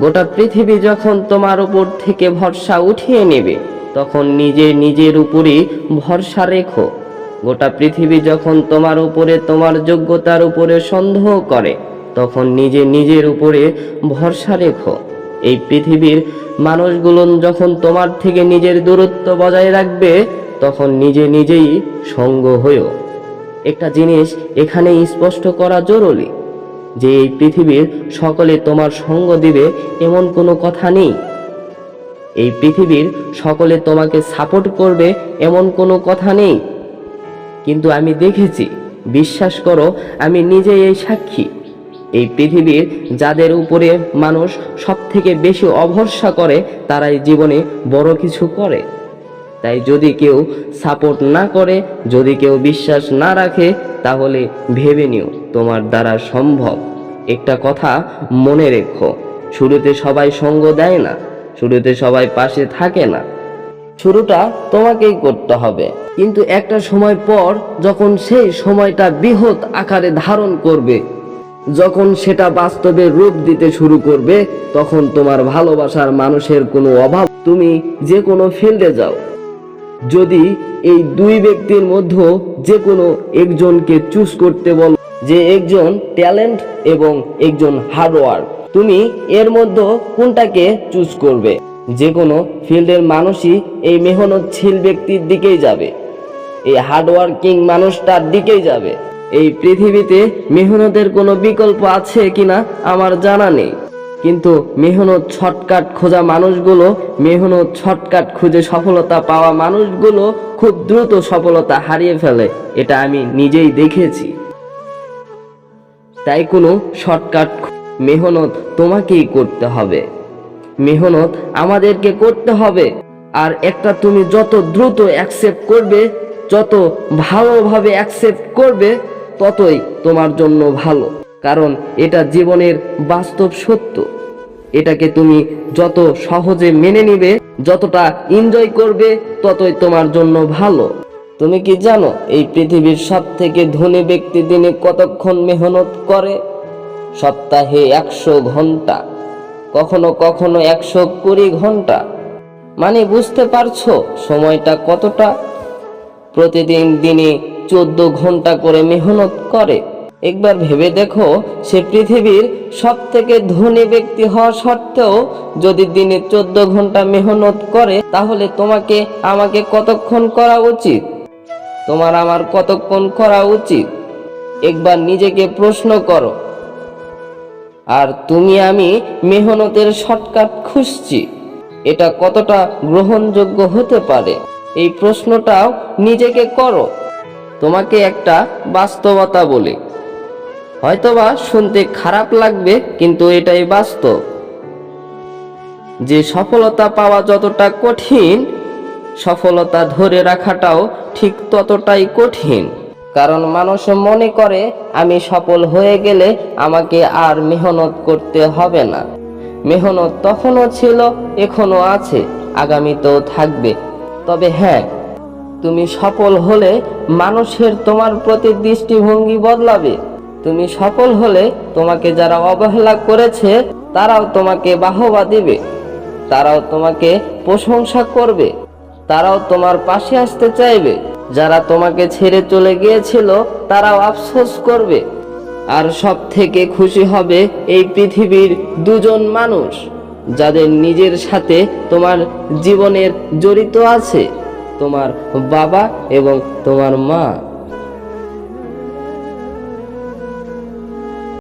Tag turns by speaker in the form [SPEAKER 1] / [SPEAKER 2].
[SPEAKER 1] গোটা পৃথিবী যখন তোমার উপর থেকে ভরসা উঠিয়ে নেবে, তখন নিজে নিজের উপরই ভরসা রেখো। গোটা পৃথিবী যখন তোমার উপরে তোমার যোগ্যতার উপরে সন্দেহ করে, তখন নিজে নিজের উপরে ভরসা রেখো। এই পৃথিবীর মানুষগুলো যখন তোমার থেকে নিজের দূরত্ব বজায় রাখবে, তখন নিজে নিজেই সঙ্গ হয়েও একটা জিনিস এখানে স্পষ্ট করা জরুরি। যে এই পৃথিবীর সকলে তোমার সঙ্গ দিবে, এমন কোনো কথা নেই। এই পৃথিবীর সকলে তোমাকে সাপোর্ট করবে, এমন কোনো কথা নেই। কিন্তু আমি দেখেছি, বিশ্বাস করো, আমি নিজেই এই সাক্ষী। এই পৃথিবীর যাদের উপরে মানুষ সব থেকে বেশি অভরসা করে, তারাই জীবনে বড় কিছু করে। তাই যদি কেউ সাপোর্ট না করে, যদি কেউ বিশ্বাস না রাখে তাহলে ভেবে নিও, তোমার দ্বারা সম্ভব। একটা কথা মনে রেখো, শুরুতে সবাই সঙ্গ দেয় না, শুরুতে সবাই পাশে থাকে না। শুরুটা তোমাকেই করতে হবে। কিন্তু একটা সময় পর যখন সেই সময়টা বৃহৎ আকারে ধারণ করবে, যখন সেটা বাস্তবে রূপ দিতে শুরু করবে, তখন তোমার ভালোবাসার মানুষের কোনো অভাব। তুমি যে কোনো ফিল্ডে যাও যদি এই দুই ব্যক্তির মধ্যে যে কোনো একজনকে চুজ করতে বল, যে একজন ট্যালেন্ট এবং একজন হার্ডওয়ার্ক তুমি এর মধ্যে কোনটাকে চুজ করবে? যে কোনো ফিল্ডের মানুষই এই মেহনতশীল ব্যক্তির দিকেই যাবে, এই হার্ডওয়ার্কিং মানুষটার দিকেই যাবে। এই পৃথিবীতে মেহনতের কোনো বিকল্প আছে কিনা আমার জানা নেই। কিন্তু মেহনত শর্টকাট খোঁজা মানুষগুলো, মেহনত শর্টকাট খুঁজে সফলতা পাওয়া মানুষগুলো খুব দ্রুত সফলতা হারিয়ে ফেলে, এটা আমি নিজেই দেখেছি। তাই কোনো শর্টকাট মেহনত তোমাকেই করতে হবে। মেহনত আমাদেরকে করতে হবে। আর একটা তুমি যত দ্রুত অ্যাকসেপ্ট করবে, যত ভালোভাবে অ্যাকসেপ্ট করবে, ততই তোমার জন্য ভালো। কারণ এটা জীবনের বাস্তব সত্য। এটাকে তুমি যত সহজে মেনে নিবে, যতটা এনজয় করবে, ততই তোমার জন্য ভালো। তুমি কি জানো এই পৃথিবীর সব থেকে ধনী ব্যক্তি দিনে কতক্ষণ মেহনত করে? সপ্তাহে একশো ঘণ্টা। কখনো কখনো একশো কুড়ি ঘণ্টা। মানে বুঝতে পারছ সময়টা কতটা? প্রতিদিন দিনে চোদ্দ ঘণ্টা করে মেহনত করে। একবার ভেবে দেখো, সে পৃথিবীর সব থেকে ধনী ব্যক্তি হওয়া সত্ত্বেও যদি দিনে চোদ্দ ঘণ্টা মেহনত করে, তাহলে তোমাকে, আমাকে কতক্ষণ করা উচিত? তোমার আমার কতক্ষণ করা উচিত? একবার নিজেকে প্রশ্ন করো। আর তুমি আমি মেহনতের শর্টকাট খুঁজছি। এটা কতটা গ্রহণযোগ্য হতে পারে? এই প্রশ্নটাও নিজেকে করো। তোমাকে একটা বাস্তবতা বলি। হয়তোবা শুনতে খারাপ লাগবে, কিন্তু এটাই বাস্তব। যে সফলতা পাওয়া যতটা কঠিন, সফলতা ধরে রাখাটাও ঠিক ততটাই কঠিন। কারণ মানুষ মনে করে, আমি সফল হয়ে গেলে আমাকে আর মেহনত করতে হবে না। মেহনত তখনও ছিল এখনও আছে, আগামীতেও থাকবে। তবে হ্যাঁ তুমি সফল হলে মানুষের তোমার প্রতি দৃষ্টিভঙ্গি বদলাবে। তুমি সফল হলে তোমাকে যারা অবহেলা করেছে, তারাও তোমাকে বাহবা দিবে। তারাও তোমাকে প্রশংসা করবে। তারাও তোমার পাশে আসতে চাইবে। যারা তোমাকে ছেড়ে চলে গিয়েছিল, তারাও আফসোস করবে। আর সব থেকে খুশি হবে এই পৃথিবীর দুজন মানুষ, যাদের নিজের সাথে তোমার জীবনের জড়িত আছে, তোমার বাবা এবং তোমার মা।